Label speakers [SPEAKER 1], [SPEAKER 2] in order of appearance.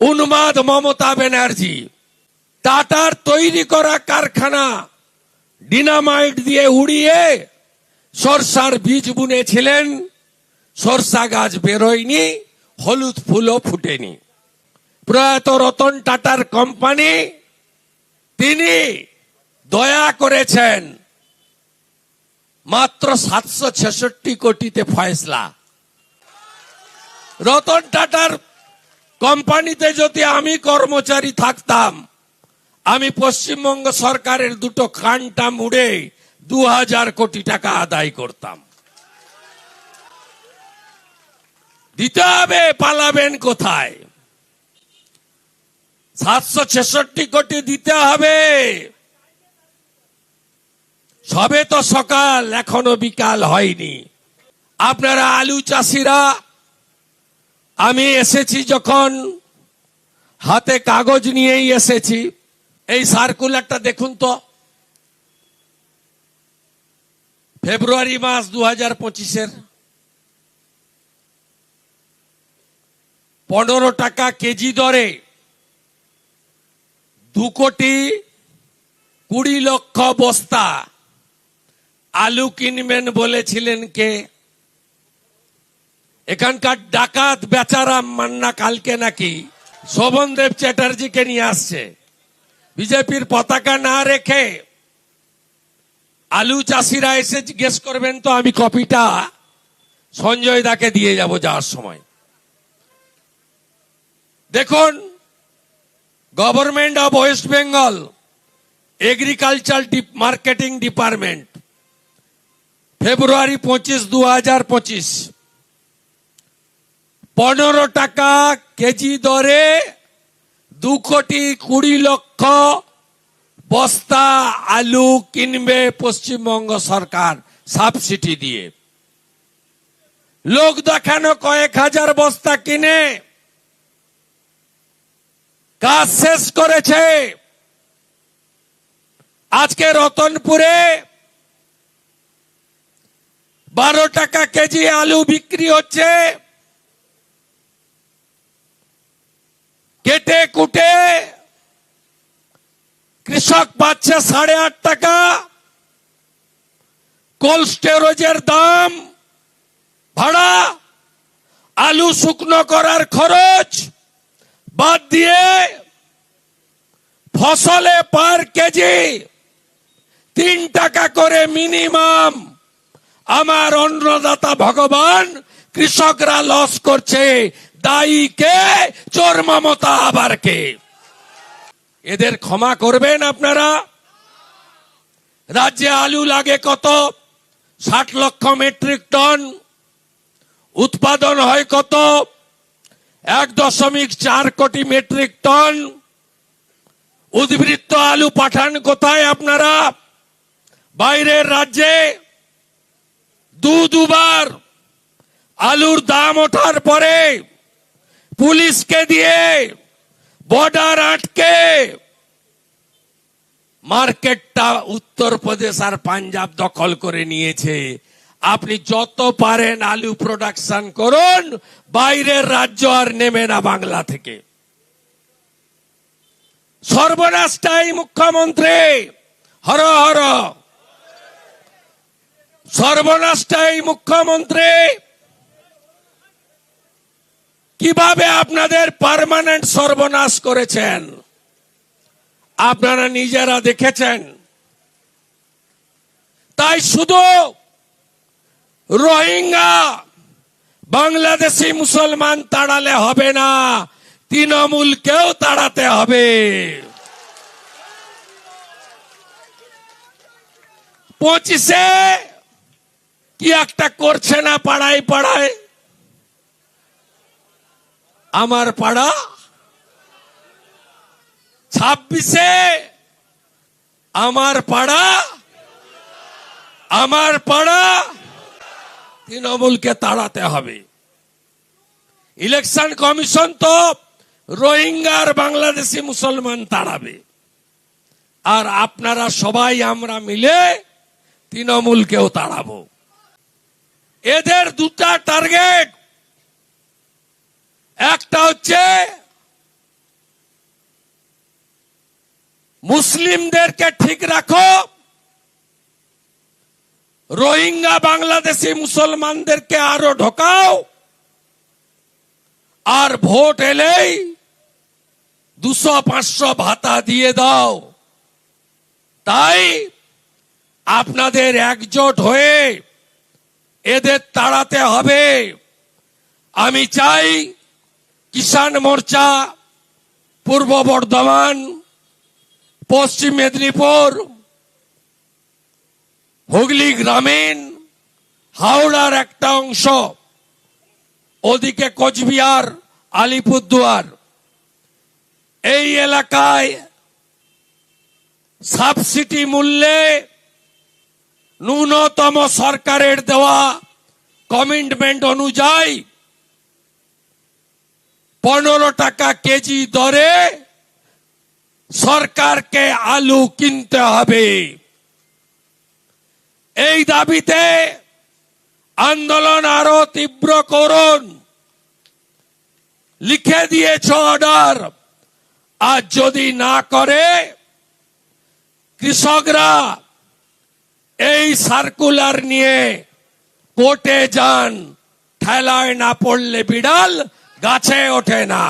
[SPEAKER 1] উন্মাদ মমতা ব্যানার্জি। টাটার তৈরি করা কারখানা ডিনামাইট দিয়ে উড়িয়ে সরষার বীজ বুনেছিলেন। সরষা গাছ বেরোয়নি, হলুদ ফুলও ফুটেনি। প্রয়াত রতন টাটার কোম্পানি, তিনি দয়া করেছেন, মাত্র সাতশো ছেষট্টি কোটিতে ফয়সলা। রতন টাটার কোম্পানিতে যদি আমি কর্মচারী থাকতাম, আমি পশ্চিমবঙ্গ সরকারের দুটো কানটা মুড়ে দু হাজার কোটি টাকা আদায় করতাম। দিতে হবে, পালাবেন কোথায়? সাতশো ছেষট্টি কোটি দিতে হবে। সবে তো সকাল, এখনও বিকাল হয়নি। আপনারা আলু চাষিরা আমি এসেছি যখন হাতে কাগজ নিয়েই এসেছি। এই সার্কুলারটা দেখুন তো। ফেব্রুয়ারি মাস দু হাজার পঁচিশের। পনেরো টাকা কেজি দরে দু কোটি কুড়ি লক্ষ বস্তা আলু কিনবেন বলেছিলেন কে? এখানকার ডাকাত বেচারাম মান্না কালকে নাকি শোভনদেব চ্যাটার্জিকে নিয়ে আসছে। বিজেপির পতাকা না রেখে আলু চাষিরা এসে জিজ্ঞেস করবেন, তো আমি কপিটা সঞ্জয় দাকে দিয়ে যাব যাওয়ার সময়। দেখুন, government of West Bengal, agriculture marketing department, ফেব্রুয়ারি পঁচিশ দু হাজার পঁচিশ। পনেরো টাকা কেজি দরে দু কোটি কুড়ি লক্ষ বস্তা আলু কিনবে পশ্চিমবঙ্গ সরকার সাবসিডি দিয়ে। লোক দেখানো কয়েক হাজার বস্তা কিনে কাজ শেষ করেছে। আজকে রতনপুরে বারো টাকা কেজি আলু বিক্রি হচ্ছে। কেটে কুটে কৃষক পাচ্ছে সাড়ে আট টাকা। কোল্ড স্টোরেজের দাম ভাড়া। আলু শুকনো করার খরচ বাদ দিয়ে ফসলে পার কেজি তিন টাকা করে মিনিমাম। আমার অন্নদাতা ভগবান কৃষকরা লস করছে। দায়ী কে চোর মমতা আবার কে এদের ক্ষমা করবেন আপনারা? রাজ্যে আলু লাগে কত? ষাট লক্ষ মেট্রিক টন। উৎপাদন হয় কত? এক দশমিক চার কোটি মেট্রিক টন। উদ্বৃত্ত আলু পাঠান কোথায় আপনারা? বাইরের রাজ্যে? দু দুবার। আলুর দাম ওঠার পরে পুলিশকে দিয়ে বর্ডার আটকে মার্কেটটা উত্তরপ্রদেশ আর পাঞ্জাব দখল করে নিয়েছে। আপনি যত পারেন আলু প্রোডাকশন করুন, বাইরের রাজ্য আর নেবে না বাংলা থেকে। সর্বনাশটাই মুখ্যমন্ত্রী! হর হর! সর্বনাশটাই মুখ্যমন্ত্রী! কীভাবে আপনাদের পার্মানেন্ট সর্বনাশ করেছেন? আপনারা নিজেরা দেখেছেন? তাই শুধু রোহিঙ্গা, বাংলাদেশি মুসলমান তাড়ালে হবে না তৃণমূলকেও তাড়াতে হবে। পঁচিশে কি একটা করছে না পাড়ায় পাড়ায়? আমার পাড়া ছাব্বিশে আমার পাড়া আমার পাড়া তৃণমূলকে তাড়াতে হবে। ইলেকশন কমিশন তো রোহিঙ্গার বাংলাদেশি মুসলমান তাড়াবে। আর আপনারা সবাই আমরা মিলে তৃণমূলকেও তাড়াবো। এদের দুটা টার্গেট একটা হচ্ছে মুসলিমদেরকে ঠিক রাখো, রোহিঙ্গা, বাংলাদেশি মুসলমানদেরকে আরও ঢোকাও, আর ভোট এলেই দুশো পাঁচশো ভাতা দিয়ে দাও। তাই আপনাদের একজোট হয়ে এদের তাড়াতে হবে। আমি চাই কিষাণ মোর্চা, পূর্ব বর্ধমান, পশ্চিম মেদিনীপুর, হুগলি গ্রামীণ, হাওড়ার একটা অংশ, ওদিকে কোচবিহার, আলিপুরদুয়ার। এই এলাকায় সাবসিডি মূল্যে ন্যূনতম সরকারের দেওয়া কমিটমেন্ট অনুযায়ী পনেরো টাকা কেজি দরে সরকারকে আলু কিনতে হবে। এই দাবিতে আন্দোলন আরও তীব্র করুন। লিখে দিয়েছ অর্ডার। আর যদি না করে, কৃষকরা এই সার্কুলার নিয়ে কোর্টে যান, ঠেলায় না পড়লে বিড়াল গাছে ওঠে না